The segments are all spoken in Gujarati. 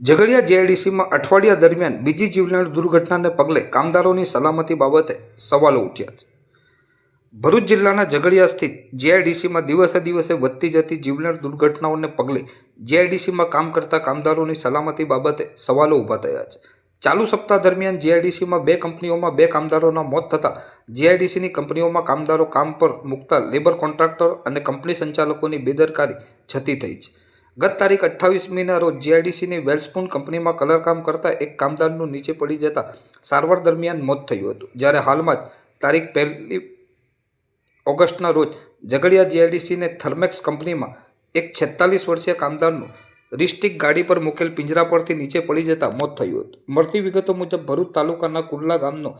ઝઘડિયા જેઆઈડીસીમાં અઠવાડિયા દરમિયાન બીજી જીવલેણ દુર્ઘટનાને પગલે કામદારોની સલામતી બાબતે સવાલો ઉઠ્યા છે. ભરૂચ જિલ્લાના ઝઘડિયા સ્થિત જેઆઈડીસીમાં દિવસે દિવસે વધતી જતી જીવલેણ દુર્ઘટનાઓને પગલે જેઆઈડીસીમાં કામ કરતા કામદારોની સલામતી બાબતે સવાલો ઊભા થયા છે. ચાલુ સપ્તાહ દરમિયાન જેઆઈડીસીમાં બે કંપનીઓમાં બે કામદારોના મોત થતાં જેઆઈડીસીની કંપનીઓમાં કામદારો કામ પર મૂકતા લેબર કોન્ટ્રાક્ટર અને કંપની સંચાલકોની બેદરકારી છતી થઈ છે. ગત તારીખ અઠ્ઠાવીસમીના રોજ જીઆઈડીસીની વેલ્સપૂન કંપનીમાં કલરકામ કરતા એક કામદારનું નીચે પડી જતા સારવાર દરમિયાન મોત થયું હતું. જ્યારે હાલમાં જ તારીખ પહેલી ઓગસ્ટના રોજ ઝઘડિયા જીઆઈડીસીને થર્મેક્સ કંપનીમાં એક છેતાલીસ વર્ષીય કામદારનું રિસ્ટિક ગાડી પર મૂકેલ પિંજરા પરથી નીચે પડી જતા મોત થયું હતું. મળતી વિગતો મુજબ ભરૂચ તાલુકાના કુર્લા ગામનો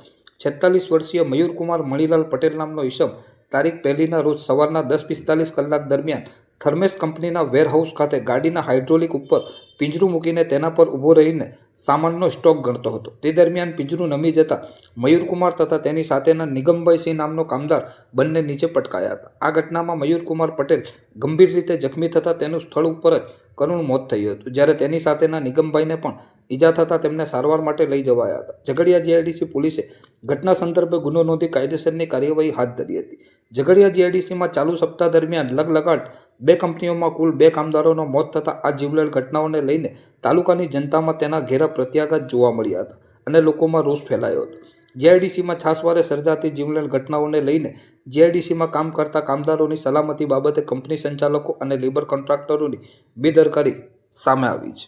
છેતાલીસ વર્ષીય મયુરકુમાર મણિલાલ પટેલ નામનો ઈસમ તારીખ પહેલીના રોજ સવારના દસ પિસ્તાલીસ કલાક દરમિયાન થર્મેસ કંપનીના વેરહાઉસ ખાતે ગાડીના હાઇડ્રોલિક ઉપર પિંજરું મૂકીને તેના પર ઊભો રહીને સામાનનો સ્ટોક ગણતો હતો. તે દરમિયાન પિંજરું નમી જતાં મયુરકુમાર તથા તેની સાથેના નિગમભાઈસિંહ નામનો કામદાર બંને નીચે પટકાયા હતા. આ ઘટનામાં મયુરકુમાર પટેલ ગંભીર રીતે જખમી થતાં તેનું સ્થળ ઉપર જ કરુણ મોત થયું હતું. જ્યારે તેની સાથેના નિગમભાઈને પણ ઈજા થતાં તેમને સારવાર માટે લઈ જવાયા હતા. ઝઘડિયા જીઆઈડીસી પોલીસે ઘટના સંદર્ભે ગુનો નોંધી કાયદેસરની કાર્યવાહી હાથ ધરી હતી. ઝઘડિયા જીઆઈડીસીમાં ચાલુ સપ્તાહ દરમિયાન લગલગાટ બે કંપનીઓમાં કુલ બે કામદારોનો મોત થતાં આ જીવલેણ ઘટનાઓને લઈને તાલુકાની જનતામાં તેના ઘેરા પ્રત્યાઘાત જોવા મળ્યા હતા અને લોકોમાં રોષ ફેલાયો હતો. જીઆઈડીસીમાં છાસવારે સર્જાતી જીવલેણ ઘટનાઓને લઈને જીઆઈડીસીમાં કામ કરતા કામદારોની સલામતી બાબતે કંપની સંચાલકો અને લેબર કોન્ટ્રાક્ટરોની બેદરકારી સામે આવી છે.